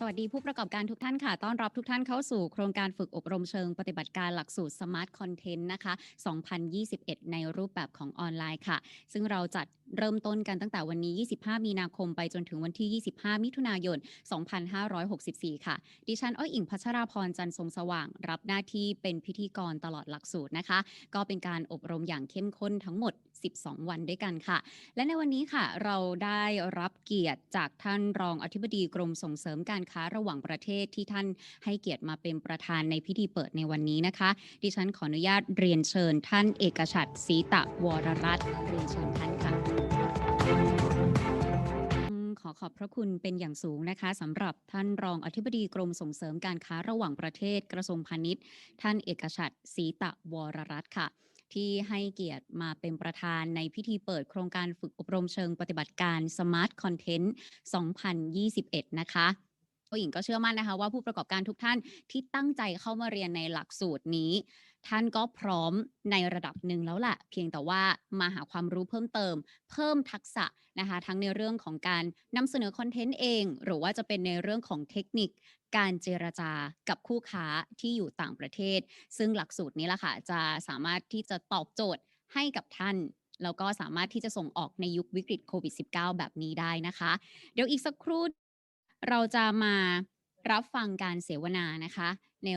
สวัสดีผู้ประกอบการทุกท่านค่ะ ต้อนรับทุกท่านเข้าสู่โครงการฝึกอบรมเชิงปฏิบัติการหลักสูตร Smart Content นะคะ 2021 ในรูปแบบของออนไลน์ค่ะ ซึ่งเราจัด เริ่มต้นกันตั้งแต่วันนี้ 25 มีนาคมไปจนถึงวันที่ 25 มิถุนายน 2564 ค่ะ ดิฉันอ้อยอิงพัชราพรจันทร์ทรงสว่าง รับหน้าที่เป็นพิธีกรตลอดหลักสูตรนะคะ ก็เป็นการอบรมอย่างเข้มข้นทั้งหมด 12 วันด้วยกันค่ะ และในวันนี้ค่ะ เราได้รับเกียรติจากท่านรองอธิบดีกรมส่งเสริมการค้าระหว่างประเทศที่ท่านให้เกียรติมาเป็นประธานในพิธีเปิดในวันนี้นะคะ ดิฉันขออนุญาตเรียนเชิญ ท่านเอกชัดศรีตะวรรัตน์เรียนเชิญท่านค่ะ ขอขอบพระคุณเป็นอย่างสูงนะคะสำหรับท่านรองอธิบดีกรมส่งเสริมการค้าระหว่างประเทศกระทรวงพาณิชย์ ท่านเอกชัดศรีตะวรรัตน์ค่ะ ที่ให้เกียรติมาเป็นประธานในพิธีเปิดโครงการฝึกอบรมเชิงปฏิบัติการ Smart Content 2021 นะคะผู้หญิงก็เชื่อมั่นนะคะว่าผู้ประกอบการทุกท่านที่ตั้งใจเข้ามาเรียนในหลักสูตรนี้ ท่านก็พร้อมในระดับหนึ่งแล้วแหละเพียงแต่ว่ามาหาความรู้เพิ่มเติม เพิ่มทักษะนะคะ ทั้งในเรื่องของการนำเสนอคอนเทนต์เอง หรือว่าจะเป็นในเรื่องของเทคนิคการเจรจากับคู่ค้าที่อยู่ต่างประเทศ ซึ่งหลักสูตรนี้ล่ะค่ะ จะสามารถที่จะตอบโจทย์ให้กับท่าน แล้วก็สามารถที่จะส่งออกในยุควิกฤตโควิด -19 แบบนี้ได้นะคะ เดี๋ยวอีกสักครู่เราจะมารับฟังการเสวนานะคะใน